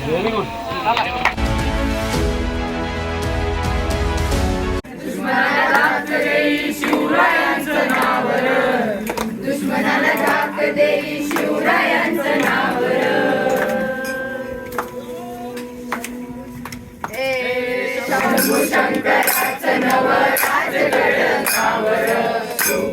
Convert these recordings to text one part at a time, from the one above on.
Very good शिवरायांचं नावर दुश्मनाला धाक देई शिवरायांचं नावर शंकराचं नवर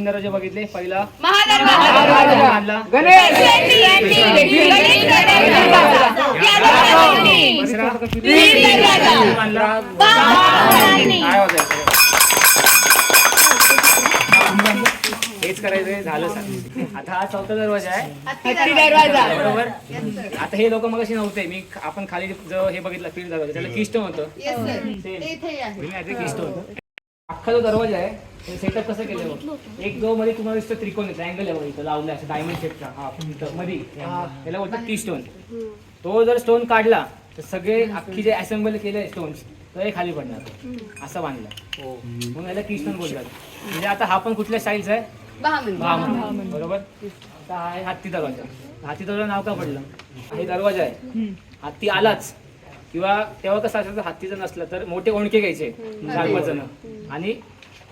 तीन दरवाजा आणला. काय होतं हेच करायचंय झालं सांग आता हा चौथा दरवाजा आहे बरोबर आता हे लोक मग नव्हते मी आपण खाली जो हे बघितलं फील्ड दरवाजा त्याला किस्टोन होतं किस्टोन अख्खा जो दरवाजा आहे सेटअप कसं केलं एक जो मध्ये तुम्हाला दिसतो त्रिकोण आहे ट्रायंगल आहे बघ इथं लावलं असं डायमंड शेपचा हा इथं मध्ये त्याला बोलतात की स्टोन तो जर स्टोन काढला तर सगळे अख्खी जे असेंबल केले स्टोन्स तर हे खाली पडणार. असं बांधलं. म्हणून याला की स्टोन बोलतात. म्हणजे आता हा पण कुठल्या स्टाईलचा आहे? बहामन बरोबर? आता हा आहे हत्ती दरवाजा. हत्ती दरवाजा नाव का पडलं? हे दरवाजा आहे. हत्ती आलाच. किंवा तेव्हा कसं असायचं हत्तीचं नसलं तर मोठे ओणके घ्यायचे. चार पाच जण आणि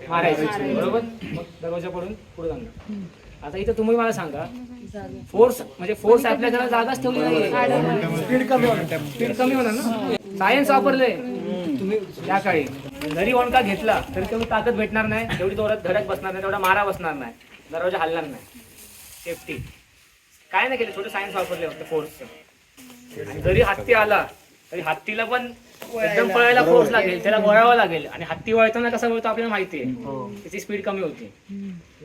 मारायचे. बरोबर? मग दरवाजा पडून पुढे जाणार. आता इथं तुम्ही मला सांगा फोर्स म्हणजे फोर्स आपल्या घरात जागाच ठेवली नाही स्पीड कमी होणार. स्पीड कमी होणार ना? सायन्स वापरलंय. तुम्ही त्या काळी. जरी ओणका घेतला तरी तेवढी ताकद भेटणार नाही. तेवढी जोरात धडक बसणार नाही तेवढा मारा बसणार नाही. दरवाजा हलणार नाही. सेफ्टी काय नाही केलं छोटं सायन्स वापरले फक्त फोर्सचं आणि जरी हत्ती आला तरी हत्तीला पण एकदम पळायला फोर्स लागेल त्याला वळावं लागेल. आणि हत्ती वळताना कसा वळतो आपल्याला माहिती आहे त्याची स्पीड कमी होती.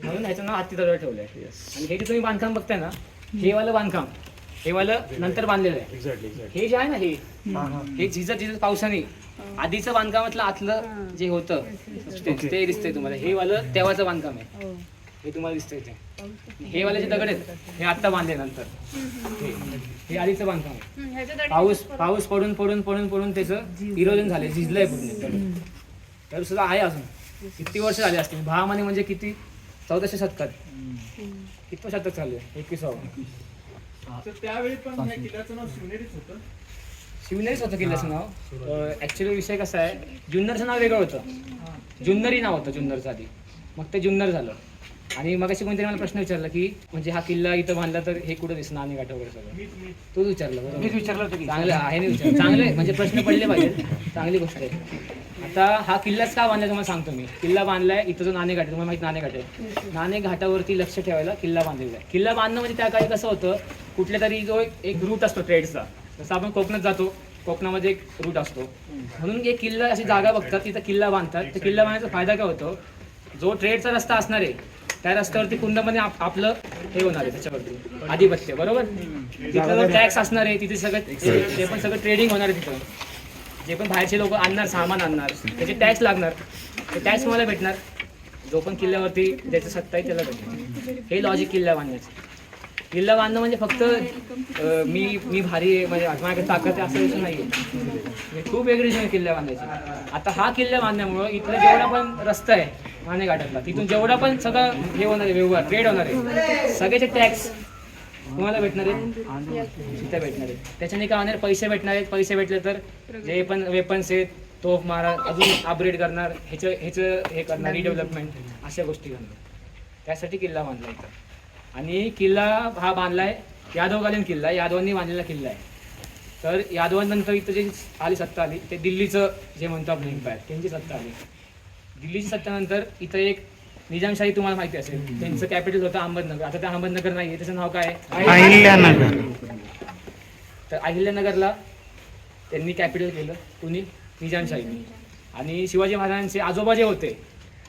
म्हणून ह्याचं नाव हत्ती दरवाजा ठेवलंय. आणि हे जे तुम्ही बांधकाम बघताय ना हे वालं बांधकाम हे वालं नंतर बांधलेलं आहे. हे जे आहे ना हे हे झिजत झिजत पावसाने आधीचं बांधकामातलं आतलं जे होतं ते दिसतंय तुम्हाला. हे वालं तेव्हाचं बांधकाम आहे. हे तुम्हाला दिसतंय ते हे वाले जे दगड आहेत. हे आत्ता बांधले नंतर. हे- हे आधीचं बांधकाम आहे. पाऊस पाऊस पडून पडून पडून पडून त्याचं इरोजन झाले झिजलंय पूर्ण. तर सुद्धा आहे अजून. किती वर्ष झाले असतील? महामाने म्हणजे किती? चौदाशे शतकात किती शतक चालू आहे? एकविसावं. तर त्यावेळी पण या किल्ल्याचं नाव शिवनेरीच होतं. शिवनेरीच होतं किल्ल्याचं नाव. ऍक्च्युली विषय कसा आहे? जुन्नरचं नाव वेगळं होतं. जुन्नरी नाव होतं जुन्नरचं आधी. मग ते जुन्नर झालं. आणि मग अशी कोणतरी मला प्रश्न विचारला की म्हणजे हा किल्ला इथं बांधला तर हे कुठं दिसणार आणि घाट वगैरे सगळं? तूच विचारलं बरोबर? विचारलं होतं चांगलं आहे चांगले म्हणजे प्रश्न पडले पाहिजे चांगली गोष्ट आहे. आता हा किल्लाच का बांधला तुम्हाला सांगतो मी. किल्ला बांधलाय इथं जो नाणे घाट आहे तुम्हाला माहिती नाणे घाट आहे. नाणे घाटावरती लक्ष ठेवायला किल्ला बांधलेला आहे. किल्ला बांधणं म्हणजे त्या काळी कसं होतं कुठल्या तरी जो एक- एक रूट असतो ट्रेडचा जसं आपण कोकणात जातो कोकणामध्ये एक रूट असतो. म्हणून एक किल्ला अशी जागा बघतात तिथं किल्ला बांधतात. तर किल्ला बांधण्याचा फायदा काय होतो? जो ट्रेडचा रस्ता असणार आहे त्या रस्त्यावरती पूर्णपणे आप- आपलं हे होणार आहे त्याच्यावरती. आधिपत्य बरोबर? तिथं जो टॅक्स असणार आहे तिथे सगळं ते- पण सगळं ट्रेडिंग होणार आहे तिथं. जे पण बाहेरचे लोक आणणार सामान आणणार त्याचे टॅक्स लागणार. ते टॅक्स मला भेटणार. जो पण किल्ल्यावरती ज्याचं सत्ता आहे त्याला भेटणार. हे लॉजिक किल्ला बांधण्याचं किल्ला बांधणं म्हणजे फक्त अं, मी मी भारी आहे म्हणजे माझ्याकडे ताकद आहे असं विषय नाही खूप वेगळी आहे किल्ला बांधायची. आता हा किल्ला बांधण्यामुळं इथला जेवढा पण रस्ता आहे माने घाटातला तिथून जेवढा पण सगळं हे होणार आहे व्यवहार ट्रेड होणार आहे सगळ्याचे टॅक्स तुम्हाला भेटणार आहेत तिथे भेटणार आहेत. त्याच्याने काय होणार पैसे भेटणार आहेत पैसे भेटले तर जे पण वेपन्स आहेत तोफ मारा अजून अपग्रेड करणार ह्याचं ह्याचं हे करणार रिडेव्हलपमेंट अशा गोष्टी करणार. त्यासाठी किल्ला बांधला इथं. आणि किल्ला हा बांधलाय यादवकालीन किल्ला यादवांनी बांधलेला किल्ला आहे. तर यादवांनंतर इथं जे आली सत्ता आली ते दिल्लीचं जे म्हणतो आपण एम्पायर त्यांची सत्ता आली. दिल्लीची सत्तानंतर इथं एक निजामशाही तुम्हाला माहिती असेल त्यांचं कॅपिटल होतं अहमदनगर. आता ते अहमदनगर नाही आहे त्याचं नाव काय आहे? अहिल्यानगर. तर अहिल्यानगरला त्यांनी कॅपिटल केलं कुणी निजामशाहीने आणि शिवाजी महाराजांचे आजोबा जे होते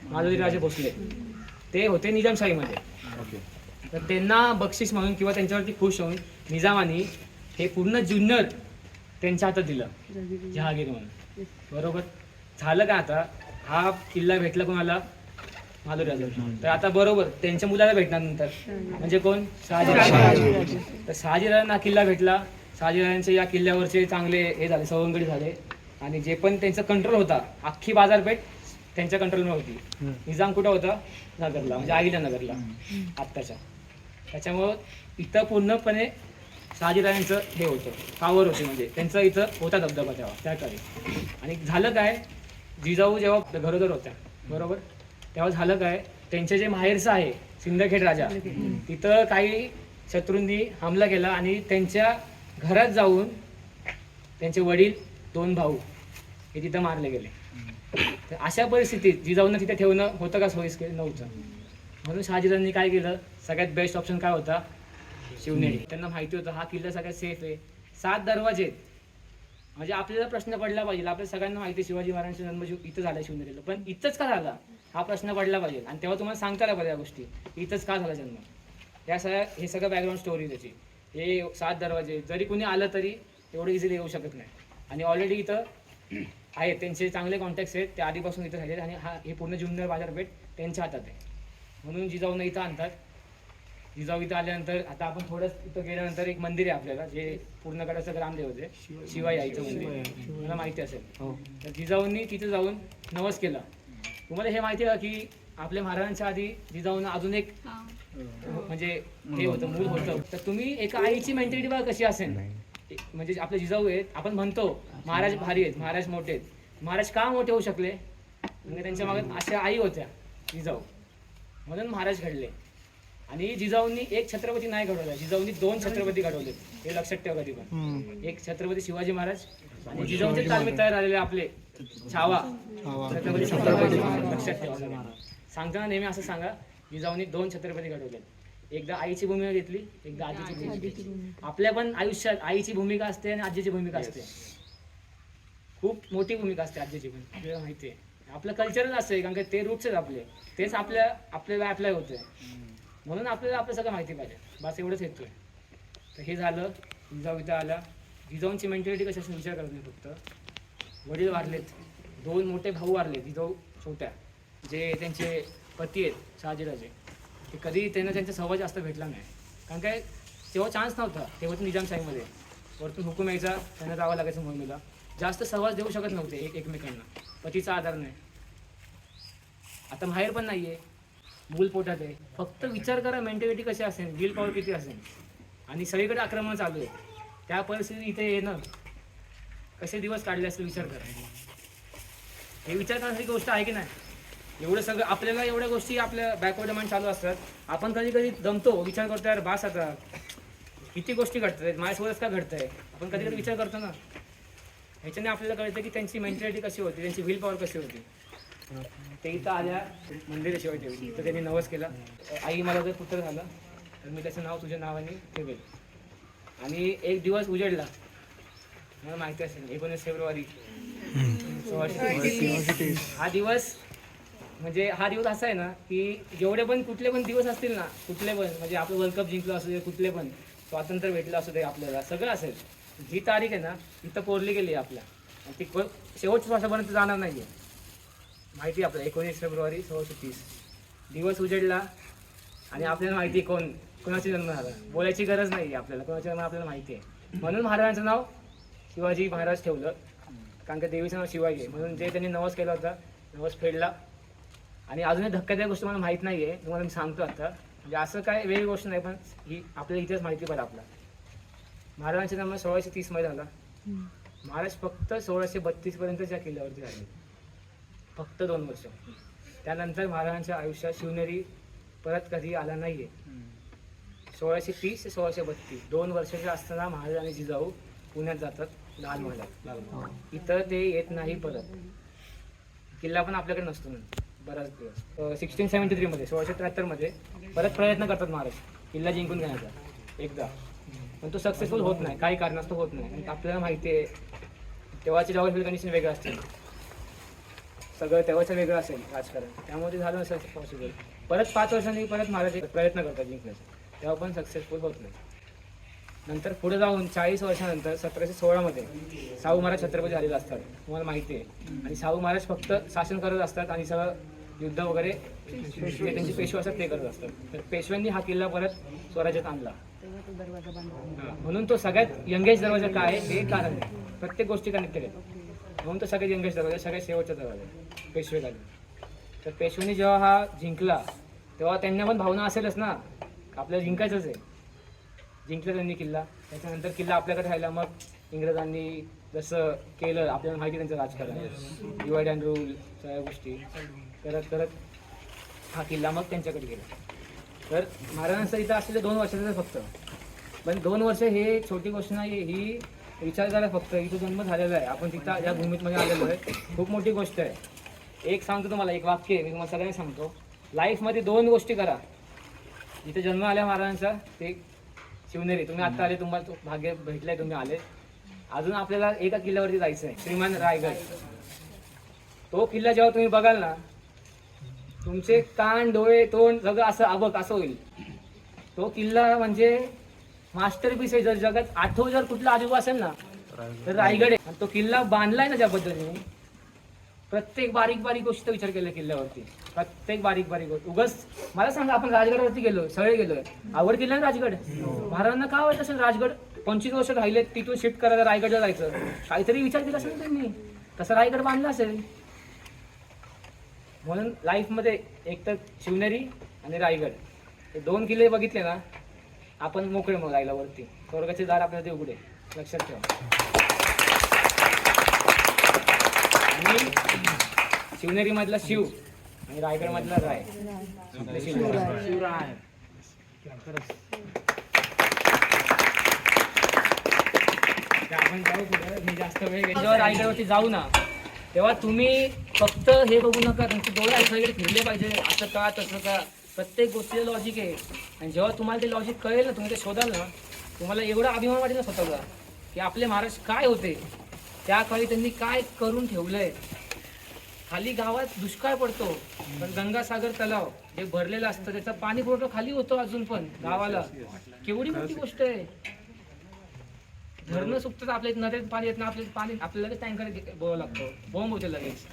माधवराजे भोसले ते होते निजामशाहीमध्ये. तर त्यांना बक्षीस म्हणून किंवा त्यांच्यावरती खुश होऊन निजामानी हे पूर्ण जुन्नर त्यांच्या हातात दिलं. जहागीर म्हणून. बरोबर? झालं का आता? हा किल्ला भेटला कोणाला? माधुराजा तर आता बरोबर त्यांच्या मुलाला भेटणार नंतर. म्हणजे कोण? शहाजीराजे. तर शहाजीराजांना हा किल्ला भेटला. शहाजीराजांचे या किल्ल्यावरचे चांगले हे झाले सवंगडी झाले. आणि जे पण त्यांचा कंट्रोल होता अख्खी बाजारपेठ त्यांच्या कंट्रोलमध्ये होती. निजाम कुठं होता? नगरला म्हणजे आईला नगरला. आत्ताच्या. त्याच्यामुळं इथं पूर्णपणे शहाजीराजांचं हे होतं पावर होते म्हणजे. त्यांचं इथं होता धबधबा तेव्हा त्या काळी आणि झालं काय जिजाऊ जेव्हा घरोघर होत्या बरोबर? तेव्हा झालं काय त्यांचे जे माहेरचं आहे सिंदखेड राजा तिथं काही शत्रूंनी हमला केला आणि त्यांच्या घरात जाऊन त्यांचे वडील दोन भाऊ हे तिथं मारले गेले. तर अशा परिस्थितीत जिजाऊंना तिथे ठेवणं होतं का सोयीस्कर? नव्हतं. म्हणून शहाजीराजांनी काय केलं सगळ्यात बेस्ट ऑप्शन काय होता? शिवनेरी. त्यांना माहिती होतं हा किल्ला सगळ्यात सेफ आहे. सात दरवाजे आहेत. म्हणजे आपल्याला प्रश्न पडला पाहिजे. आपल्या सगळ्यांना माहिती आहे शिवाजी महाराजांचा जन्म शिव- इथं झाला शिवनेरीला. पण इथंच का झाला? हा प्रश्न पडला पाहिजे. आणि तेव्हा तुम्हाला सांगता आला पाहिजे या गोष्टी. इथंच का झाला जन्म? या सगळ्या हे सगळं बॅकग्राऊंड स्टोरी त्याची. हे सात दरवाजे जरी कुणी आलं तरी एवढं इझिली येऊ शकत नाही. आणि ऑलरेडी इथं आहेत. त्यांचे चांगले कॉन्टॅक्ट्स आहेत. ते आधीपासून इथं झालेले आणि हा हे पूर्ण जुन्नर बाजारपेठ त्यांच्या हातात आहे. म्हणून जिजाऊंना इथं आणतात. जिजाऊ इथं आल्यानंतर आता आपण थोडं इथं गेल्यानंतर एक मंदिर आहे आपल्याला जे पूर्ण गडाचं ग्रामदेवत आहे शिवाई आईचं मंदिर. मला माहिती असेल. तर जिजाऊंनी तिथे जाऊन नवस केला. तुम्हाला हे माहिती आहे का की आपल्या महाराजांच्या आधी जिजाऊंना अजून एक म्हणजे हे. होतं मूल होतं. तर तुम्ही एका आईची मेंटॅलिटी बघा कशी असेल. म्हणजे आपले जिजाऊ आहेत आपण म्हणतो महाराज भारी आहेत महाराज मोठे आहेत. महाराज का मोठे होऊ शकले? म्हणजे त्यांच्या मागे अशा आई होत्या जिजाऊ. म्हणून महाराज घडले. आणि जिजाऊंनी एक छत्रपती नाही घडवला. जिजाऊंनी दोन छत्रपती घडवले. हे लक्षात ठेवा कधी पण. एक छत्रपती शिवाजी महाराज आणि जिजाऊंचे तालमीत तयार झालेले आपले छावा. छत्रपती छत्रपती लक्षात ठेवा. सांगताना नेहमी असं सांगा जिजाऊंनी दोन छत्रपती घडवले. एकदा आईची भूमिका घेतली एकदा आजीची भूमिका घेतली. आपल्या पण आयुष्यात आईची भूमिका असते आणि आजीची भूमिका असते. खूप मोठी भूमिका असते आजीची पण. आपल्याला माहिती आहे. आपलं कल्चरच असं आहे कारण का ते रूट्स आहेत आपले. तेच आपल्या आपल्याला अप्लाय होतंय. म्हणून आपल्याला आपलं सगळं माहिती पाहिजे. बस एवढंच येतोय. तर हे झालं जिजाऊ इथं आला. जिजाऊंची मेंटॅलिटी कशी असेल विचार करत नाही फक्त. वडील वारलेत. दोन मोठे भाऊ वारले जिजाऊ छोट्या. जे त्यांचे पती आहेत शहाजीराजे. ते कधी त्यांना त्यांचा सहवाज जास्त भेटला नाही. कारण काय तेव्हा चान्स नव्हता. तेव्हा ते निजामशाहीमध्ये. वरतून हुकूम यायचा त्यांना जावं लागायचं मोहिमेला जास्त सहवास देऊ शकत नव्हते एक एकमेकांना. पतीचा आधार नाही. आता माहेर पण नाही आहे मूल पोटात आहे. फक्त विचार करा मेंटॅलिटी कशी असेल विल पॉवर किती असेल. आणि सगळीकडे आक्रमण चालू आहे. त्या परिस्थितीत इथे येणं कसे दिवस काढले असेल विचार करा. हे विचार करण्याची गोष्ट आहे की नाही? एवढं सगळं आपल्याला एवढ्या गोष्टी आपल्या बॅकवर्ड माइंड चालू असतात. आपण कधी कधी दमतो विचार करतो यार बास आता. किती गोष्टी घडत आहेत माझ्यासोबतच का आहे आपण कधी कधी विचार करतो ना. ह्याच्याने आपल्याला कळतं की त्यांची मेंटॅलिटी कशी होती त्यांची विल पॉवर कशी होती. ते इथं आल्या मंदिराशिवाय ठेवली. तर त्यांनी नवस केला. आई मला जर पुत्र झालं तर मी त्याचं नाव तुझ्या नावाने ठेवेल. आणि एक दिवस उजेडला. मला माहिती असेल एकोणीस फेब्रुवारी. हा दिवस म्हणजे हा दिवस असा आहे ना की जेवढे पण कुठले पण दिवस असतील ना कुठले पण म्हणजे आपलं वर्ल्ड कप जिंकलं असू दे कुठले पण स्वातंत्र्य भेटलं असू दे आपल्याला सगळं असेल. ही तारीख आहे ना इथं कोरली गेली आहे आपल्या. ती शेवटच्या श्वासापर्यंत जाणार नाही आहे माहिती आहे आपल्याला एकोणीस फेब्रुवारी सोळाशे तीस. दिवस उजेडला आणि आपल्याला माहिती आहे कोण कोणाचा जन्म झाला. बोलायची गरज नाही आहे आपल्याला कोणाचा जन्म आपल्याला माहिती आहे. म्हणून महाराजांचं नाव शिवाजी महाराज ठेवलं. कारण का देवीचं नाव शिवाजी आहे. म्हणून जे त्यांनी नवस केला होता नवस फेडला. आणि अजूनही धक्कादायक गोष्ट मला माहीत नाही आहे तुम्हाला मी सांगतो आता. म्हणजे असं काय वेगळी गोष्ट नाही पण ही आपल्याला इतिहास माहिती पाहिजे आपला. महाराजांचा जन्म सोळाशे तीसमध्ये झाला महाराज फक्त सोळाशे बत्तीसपर्यंत त्या किल्ल्यावरती राहिले. फक्त दोन वर्ष. त्यानंतर महाराजांच्या आयुष्यात शिवनेरी परत कधी आला नाही आहे सोळाशे तीस ते सोळाशे बत्तीस दोन वर्षाचे असताना महाराज आणि जिजाऊ पुण्यात जातात लाल महालात. इथं ते येत नाही परत. किल्ला पण आपल्याकडे नसतो बराच दिवस. सिक्स्टीन सेवन्टी थ्रीमध्ये सोळाशे त्र्याहत्तरमध्ये परत प्रयत्न करतात महाराज किल्ला जिंकून घेण्याचा. एकदा. पण तो सक्सेसफुल होत नाही काही कारणास्तव होत नाही. आपल्याला माहिती आहे तेव्हाची जॉग्राफिकल कंडिशन वेगळं असते. सगळं तेव्हाचं वेगळं असेल राजकारण. त्यामुळे ते झालं नसेल पॉसिबल परत पाच वर्षांनी परत महाराज प्रयत्न करतात जिंकण्याचा. तेव्हा पण सक्सेसफुल होत नाही. नंतर पुढे जाऊन चाळीस वर्षानंतर सतराशे सोळामध्ये शाहू महाराज छत्रपती झालेले असतात. तुम्हाला माहिती आहे. आणि शाहू महाराज फक्त शासन करत असतात आणि सगळं युद्ध वगैरे त्यांचे पेशवे असतात ते करत असतात. तर पेशव्यांनी हा किल्ला परत स्वराज्यात आणला. म्हणून तो सगळ्यात यंगेस्ट दरवाजा काय आहे? हे कारण आहे. प्रत्येक गोष्टी कनेक्टेड आहेत. म्हणून तर सगळे यंगेस्ट दरवाजा सगळ्यात शेवटचा दरवाजा पेशवे तर पेशवेने जेव्हा हा जिंकला तेव्हा त्यांना पण भावना असेलच ना आपल्याला जिंकायचंच आहे. जिंकला त्यांनी किल्ला त्याच्यानंतर किल्ला आपल्याकडे राहिला मग इंग्रजांनी जसं केलं आपल्याला माहिती त्यांचं राजकारण. डिवाइड अँड रूल सगळ्या गोष्टी. करत करत हा किल्ला मग त्यांच्याकडे गेला. तर महाराजांचं इथं असलेलं दोन वर्षाचं फक्त. पण दोन वर्ष हे छोटी गोष्ट नाही ही विचार करा फक्त इथं जन्म झालेला आहे. आपण तिथं या भूमीतमध्ये आलेलो आहे खूप मोठी गोष्ट आहे. एक सांगतो तुम्हाला एक वाक्य आहे, मी तुम्हाला सगळ्यांना सांगतो. लाईफमध्ये दोन गोष्टी करा. इथे जन्म आल्या महाराजांचा ते शिवनेरी. तुम्ही आत्ता आले तुम्हाला भाग्य भेटलंय तुम्ही आले. अजून आपल्याला एका किल्ल्यावरती जायचं आहे श्रीमान रायगड. तो किल्ला जेव्हा तुम्ही बघाल ना तुमचे कान डोळे तोंड सगळं असं अबक असं होईल. तो किल्ला म्हणजे मास्टर पीस आहे जर जगात. आठव जर कुठला आजोबा असेल ना तर रायगड आहे. आणि तो किल्ला बांधलाय ना ज्या पद्धतीने. प्रत्येक बारीक बारीक गोष्ट विचार केला किल्ल्यावरती. प्रत्येक बारीक बारीक गोष्ट. उगस मला सांगा आपण राजगडावरती गेलो सगळे गेलोय. आवड किल्ला ना राजगड? महाराजांना का वाटत असेल राजगड? पंचवीस वर्ष राहिले तिथून शिफ्ट करायला रायगडला जायचं. काहीतरी विचार केला असेल ना त्यांनी. तसं रायगड बांधला असेल. म्हणून लाईफमध्ये एक तर शिवनेरी आणि रायगड. हे दोन किल्ले बघितले ना आपण मोकळे मग राहिला वरती. स्वर्गाचे दार आपल्याला ते उघडे लक्षात ठेवा. आणि शिवनेरी मधला शिव आणि रायगड मधला राय शिवराय. तर आपण जाऊ पुढे. मी जास्त वेळ. जेव्हा रायगडवरती जाऊ ना तेव्हा तुम्ही फक्त हे बघू नका. तुमचे डोळे सगळे फिरले पाहिजे. असं का तसं का? प्रत्येक गोष्टीला लॉजिक आहे. आणि जेव्हा तुम्हाला ते लॉजिक कळेल ना तुम्ही ते शोधाल ना तुम्हाला एवढा अभिमान वाटेल ना स्वतःचा की आपले महाराज काय होते? त्या काळी त्यांनी काय करून ठेवलंय? खाली गावात दुष्काळ पडतो पण गंगासागर तलाव जे भरलेलं असतं त्याचा पाणी पुरवठा खाली होतो अजून पण गावाला. केवढी मोठी गोष्ट आहे. धरणं सुकतात आपल्या नद्यात पाणी येत ना आपल्या पाणी आपल्याला लगेच टँकर बोलावं लागतो. बॉम्ब होते लगेच.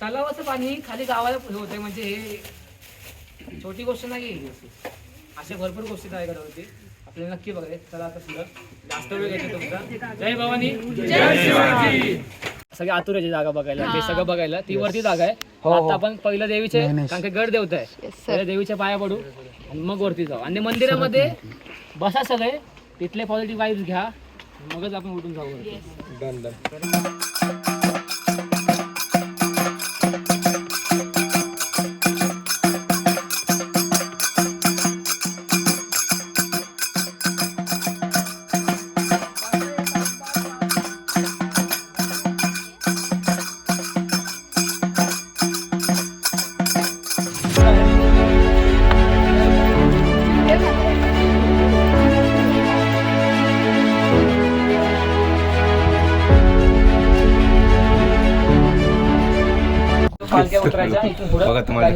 तलावाचं पाणी खाली गावाला हे होतंय म्हणजे हे छोटी गोष्ट नाही अशा. भरपूर गोष्टी रायगडावरती आपल्याला नक्की बघाय चला आता पुढं. जास्त वेळ घेतो तुमचा. जय भवानी. सगळे आतुराची जागा बघायला ते सगळं बघायला. ती वरती जागा आहे. आता आपण पहिलं देवीचे कारण की गड देवता आहे. पहिल्या देवीच्या पाया पडू आणि मग वरती जाऊ. आणि मंदिरामध्ये बसा सगळे. तिथले पॉझिटिव्ह वाईब्स घ्या. मगच आपण उठून जाऊ. वरती. बघा तुम्हाला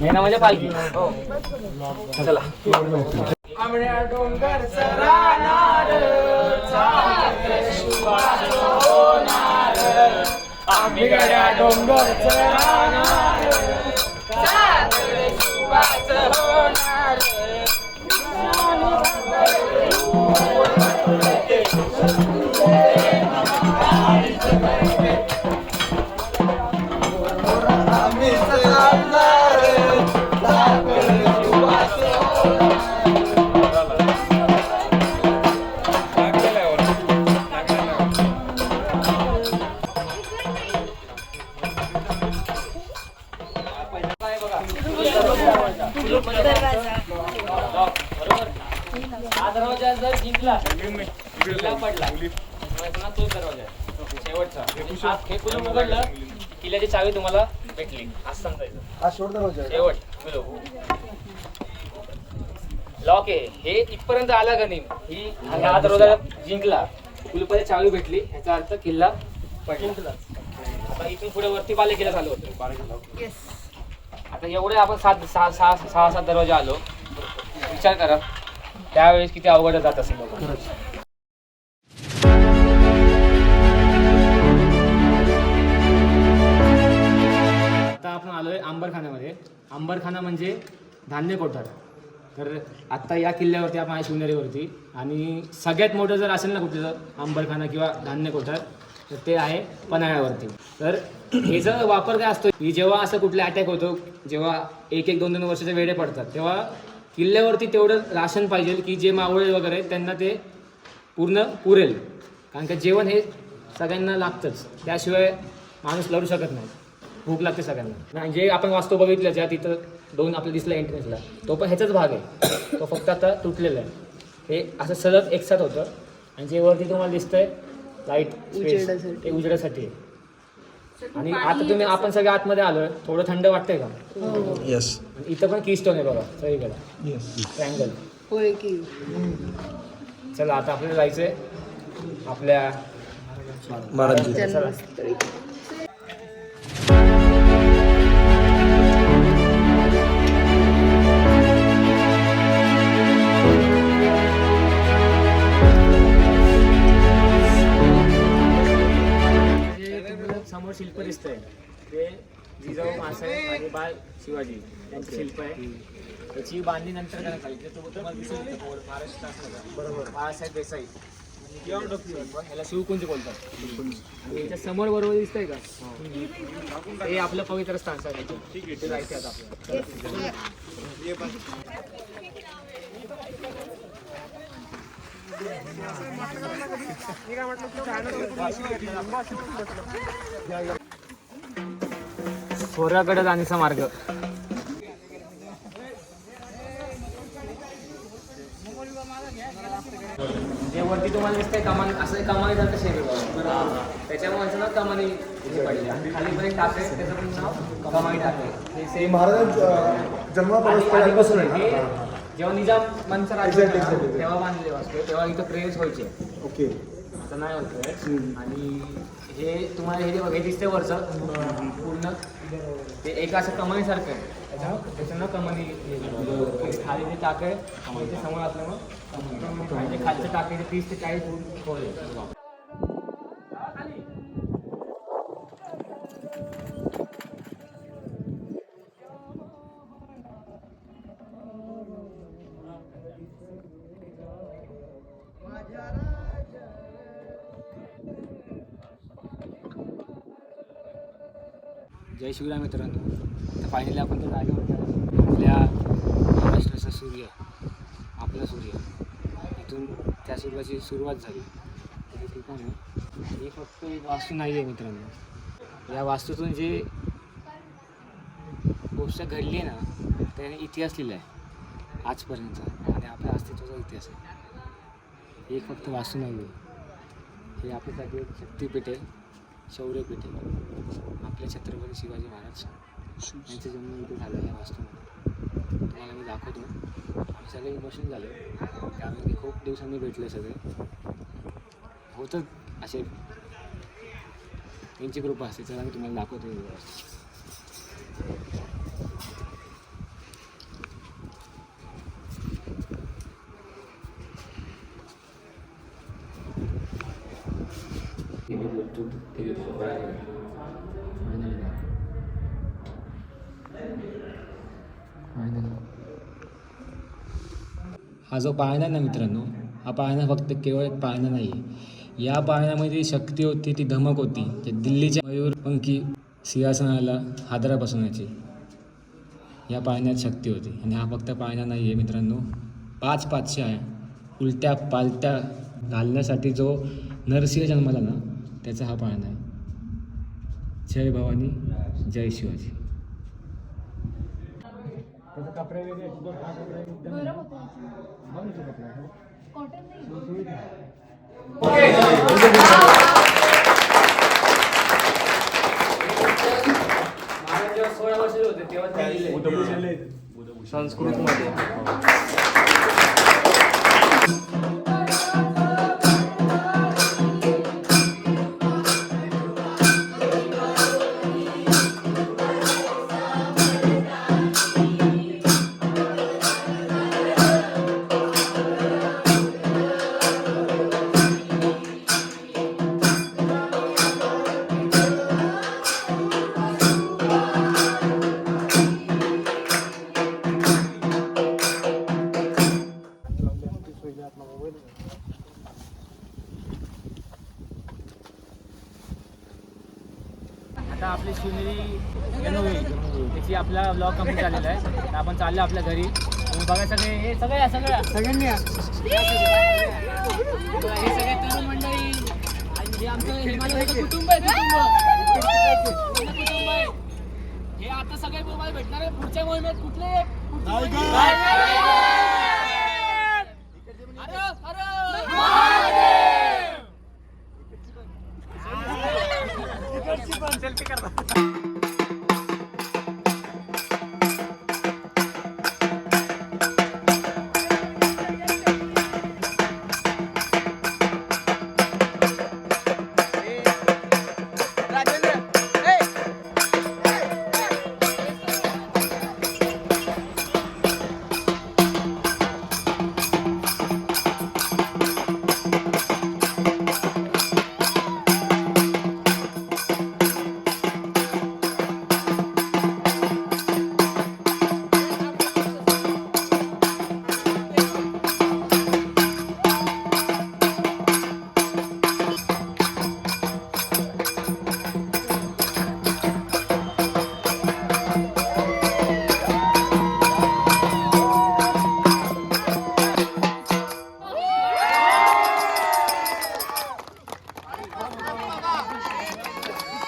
मेना म्हणजे पालखी चला. हा शेवट लॉक आहे हे इथपर्यंत आला का नाही? ही हा दरवाजा जिंकला. कुलुपाची चावी भेटली याचा अर्थ किल्ला पडला. आता इथून पुढे वरती बालेकिल्ला चालू होतो. आता एवढे आपण सात सहा सहा सहा सात दरवाजे आलो. विचार करा. त्यावेळेस किती अवघड जात असेल अंबरखाना आंबरखाना म्हणजे धान्य कोठार. तर आत्ता या किल्ल्यावरती आपण आहे शिवनेरीवरती. आणि सगळ्यात मोठं जर असेल ना कुठलं अंबरखाना किंवा धान्य कोठार तर ते आहे पन्हाळ्यावरती. तर ह्याचा वापर काय असतो की जेव्हा असं कुठला अटॅक होतो जेव्हा एक एक दोन दोन वर्षाचे वेडे पडतात तेव्हा किल्ल्यावरती तेवढं राशन पाहिजे की जे मावळे वगैरे त्यांना ते पूर्ण पुरेल. कारण का जेवण हे सगळ्यांना लागतंच. त्याशिवाय माणूस लढू शकत नाही. भूक लागते सगळ्यांना. नाही, जे आपण वास्तव बघितलं ज्या तिथं दोन आपल्या दिसला एंट्रन्सला तो पण ह्याचाच भाग आहे. तो फक्त आता तुटलेला आहे. हे असं सलग एक साथ होतं. आणि जे वरती तुम्हाला दिसतंय लाइट ते उजेडासाठी आहे. आणि आता तुम्ही आपण सगळे आतमध्ये आलोय थोडं थंड वाटतंय का? येस आणि इथं पण कीस्टोन आहे बघा सगळीकडे. ट्रँगल होय की. चला आता आपल्याला जायचंय आपल्या महाराज शिवाजी यांचं शिल्प आहे. त्याची बांधणी नंतर करण्यात आली. ते तुम्हाला दिसेल महाराष्ट्र शासनाचा. बरोबर. बाळासाहेब देसाई. ह्याला शिवकुंज बोलतात. आणि याच्या समोर बरोबर दिसतंय का? हे आपलं पवित्र स्थान सर ठीक आहे जायचं आता आपल्याला सोरागड जाण्याचा मार्ग. जे वरती तुम्हाला दिसतंय कमान असं कमानी आहे बघा. त्याच्यामुळे ना कमानी पडली. आणि खाली पण टाक त्याचं पण नाव कमानी टाक सेम महाराज जन्मापासून जेव्हा निजामांचं राज्य Exactly, होतं ना, exactly. तेव्हा बांधले वाचते तेव्हा इथं प्रेयर्स व्हायचे. ओके आता नाही होत. आणि हे तुम्हाला हे जे बघ- हे वरचं. पूर्ण. ते एक असं कमानी सारखं आहे. त्याच्या त्याच्यानं कमानी म्हणजे खाली जे टाक आहे समोर असलं मग खालचं टाक आहे ते तीस ते चाळीस फूट खोल जय शिवराय मित्रांनो. तर फायनली आपण त्या जागेवर आपल्या महाराष्ट्राचा सूर्य आपला सूर्य इथून त्या सूर्याची सुरुवात झाली. हे ठिकाण आहे हे फक्त एक वास्तू नाही आहे मित्रांनो. या वास्तूतून जे गोष्ट घडली आहे ना त्याने इतिहास लिहिला आहे. आजपर्यंतचा आणि आपल्या अस्तित्वाचा इतिहास आहे. हे एक फक्त वास्तू नाही आहे हे आपल्यासाठी एक शक्तीपीठ आहे. शौर्य पेठेला आपले छत्रपती शिवाजी महाराज यांचा जन्म इथे झाला या वास्तूमध्ये. तुम्हाला मी दाखवतो. आम्ही सगळे इमोशन झालो. त्यामध्ये खूप दिवसांनी भेटले सगळे. होतं असे. यांची कृपा असते. चला मी तुम्हाला दाखवतो. जो पाळणा ना मित्रांनो हा पाळणा फक्त केवळ एक पाळणा नाही आहे या पाळण्यामध्ये शक्ती होती ती धमक होती. जे दिल्लीच्या मयूरपंखी सिंहासनाला हादरा बसवण्याची. या पाळण्यात शक्ती होती. आणि हा फक्त पाळणा नाही आहे मित्रांनो. पाच पाचशे आहे. उलट्या पालट्या घालण्यासाठी जो नरसिंह जन्माला ना त्याचा हा पाळणा आहे. जय भवानी जय शिवाजी. कपड़े ले लिए सुबह खा कपड़े गरम होते हैं बंद से कपड़े हैं कॉटन नहीं સંસ્કૃત मध्ये आहे तर आपण चाललो आपल्या घरी. बघा सगळे हे सगळे या, सगळे या. सगळ्यांनी या. हे सगळे. तरुण मंडळी. आणि हे आमचं हे माझं सगळं कुटुंब आहे कुटुंब. पूर्ण कुटुंब आहे हे आता सगळे भेटणार आहे. पुढच्या मोहिमेत कुठले?